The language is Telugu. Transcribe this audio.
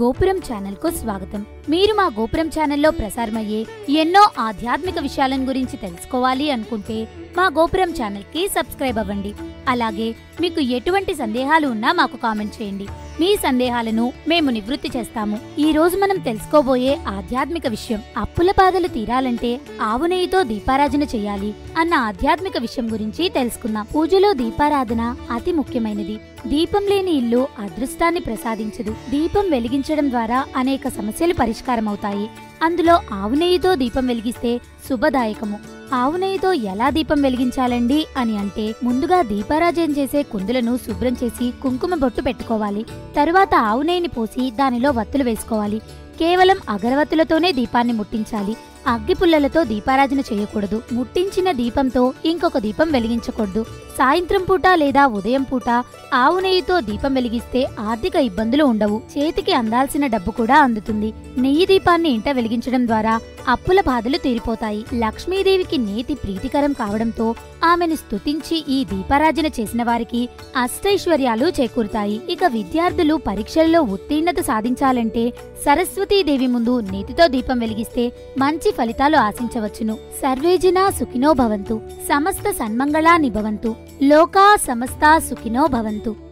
గోపురం ఛానల్కు స్వాగతం. మీరు మా గోపురం ఛానల్లో ప్రసారమయ్యే ఎన్నో ఆధ్యాత్మిక విషయాలను గురించి తెలుసుకోవాలి అనుకుంటే మా గోపురం ఛానల్కి సబ్స్క్రైబ్ అవ్వండి. అలాగే మీకు ఎటువంటి సందేహాలు ఉన్నా మాకు కామెంట్ చేయండి. మీ సందేహాలను మేము నివృత్తి చేస్తాము. ఈ రోజు మనం తెలుసుకోబోయే ఆధ్యాత్మిక విషయం అప్పుల బాధలు తీరాలంటే ఆవు నెయ్యితో దీపారాధన చేయాలి అన్న ఆధ్యాత్మిక విషయం గురించి తెలుసుకుందాం. పూజలో దీపారాధన అతి ముఖ్యమైనది. దీపం లేని ఇల్లు అదృష్టాన్ని ప్రసాదించదు. దీపం వెలిగించడం ద్వారా అనేక సమస్యలు పరిష్కారమవుతాయి. అందులో ఆవు నెయ్యితో దీపం వెలిగిస్తే శుభదాయకము. ఆవు నెయ్యితో ఎలా దీపం వెలిగించాలండి అని అంటే ముందుగా దీపారాజన చేసే కుందులను శుభ్రం చేసి కుంకుమ బొట్టు పెట్టుకోవాలి. తరువాత ఆవు నెయ్యిని పోసి దానిలో వత్తులు వేసుకోవాలి. కేవలం అగరవత్తులతోనే దీపాన్ని ముట్టించాలి. అగ్గిపుల్లలతో దీపారాధన చేయకూడదు. ముట్టించిన దీపంతో ఇంకొక దీపం వెలిగించకూడదు. సాయంత్రం పూట లేదా ఉదయం పూట ఆవు నెయ్యితో దీపం వెలిగిస్తే ఆర్థిక ఇబ్బందులు ఉండవు. చేతికి అందాల్సిన డబ్బు కూడా అందుతుంది. నెయ్యి దీపాన్ని ఇంట వెలిగించడం ద్వారా అప్పుల బాధలు తీరిపోతాయి. లక్ష్మీదేవికి నేతి ప్రీతికరం కావడంతో ఆమెను స్తుతించి ఈ దీపారాజన చేసిన వారికి అష్టైశ్వర్యాలు చేకూరుతాయి. ఇక విద్యార్థులు పరీక్షల్లో ఉత్తీర్ణత సాధించాలంటే సరస్వతీదేవి ముందు నేతితో దీపం వెలిగిస్తే మంచి ఫలితాలు ఆశించవచ్చును. సర్వేజనా సుఖినో భవంతు. సమస్త సన్మంగళాని భవంతు లోకా సమస్త సుఖినో భవంతు.